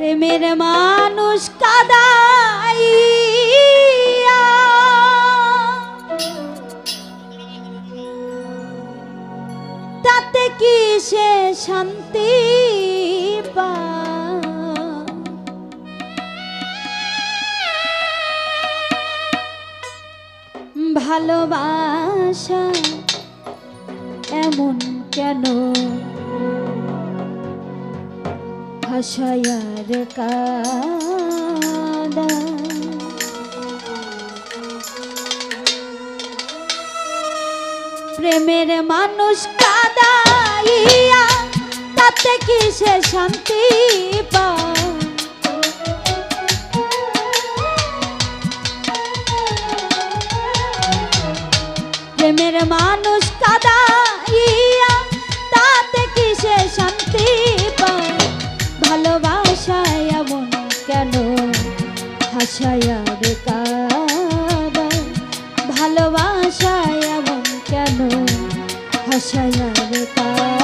প্রেমের মানুষ কাদাই তাতে কি সে শান্তি? ভালোবাসা এমন কেন হাসায়ার কাদা। প্রেমের মানুষ কাদাইয়া তাতে কি সে শান্তি পায়? প্রেমের মানুষ কাদাইয়া হাসায়ার কাদা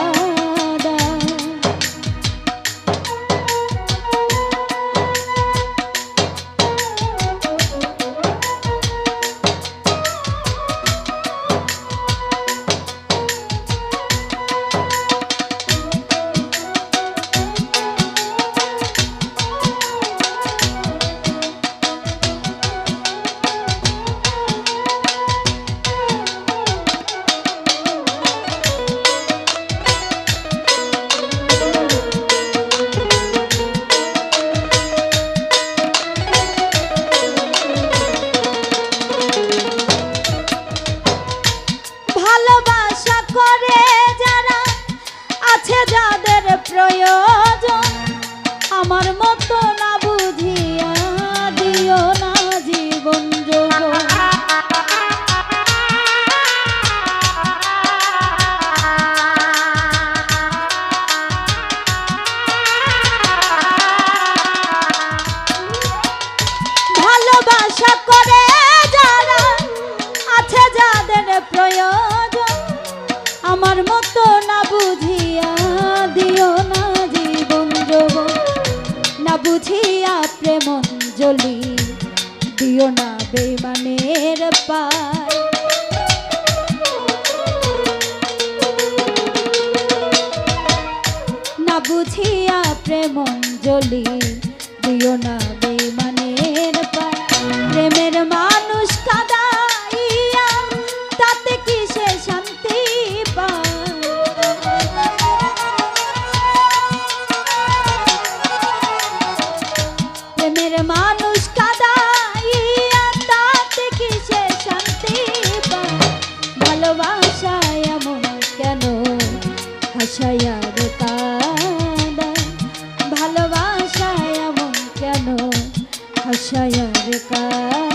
দিও না বেমানের পায়। না বুঝিয়া প্রেমঞ্জলি জলি দিও না বেমানের পায়। প্রেমের হাসায়ার কাদা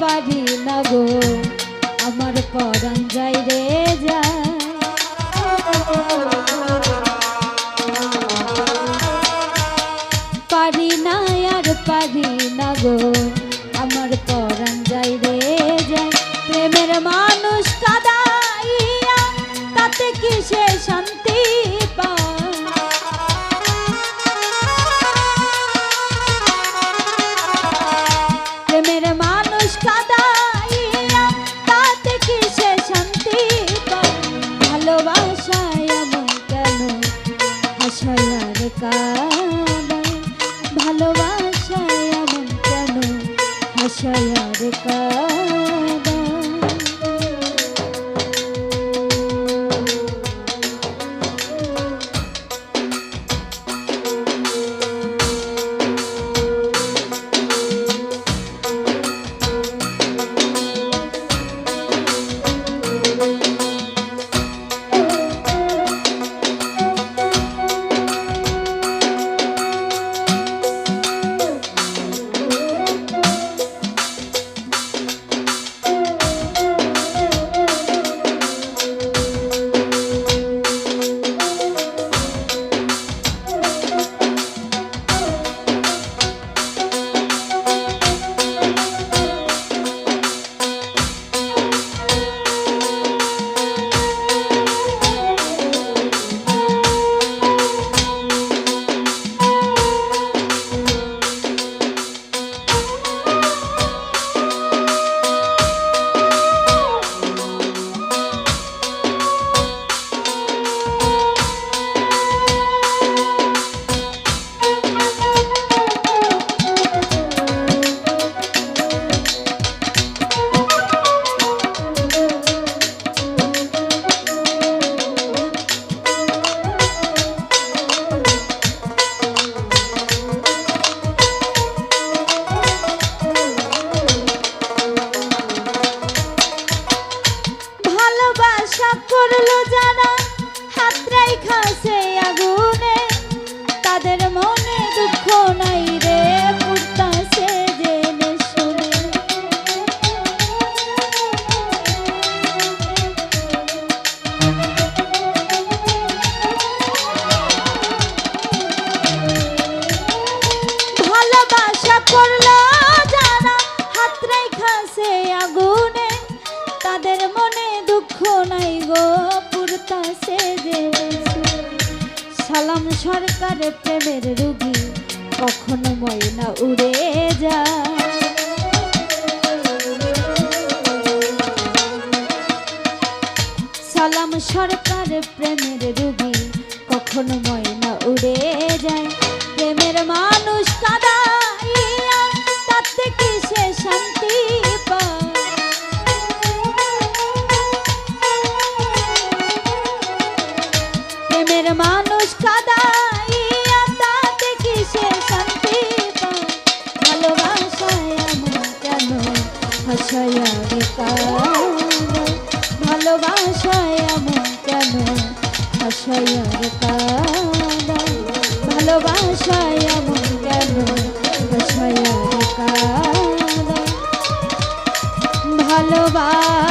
পারি না গো আমার পরাণ যাই রে যায়। পারি না আর পারি না আমার সরকার প্রেমের রুগী কখনো ময়না উড়ে ভালোবাসায় আমি ভালোবাসায় এমন কেন? ভাষায় ভালোবাসায় এমন কেন? ভাষায় ভালোবাস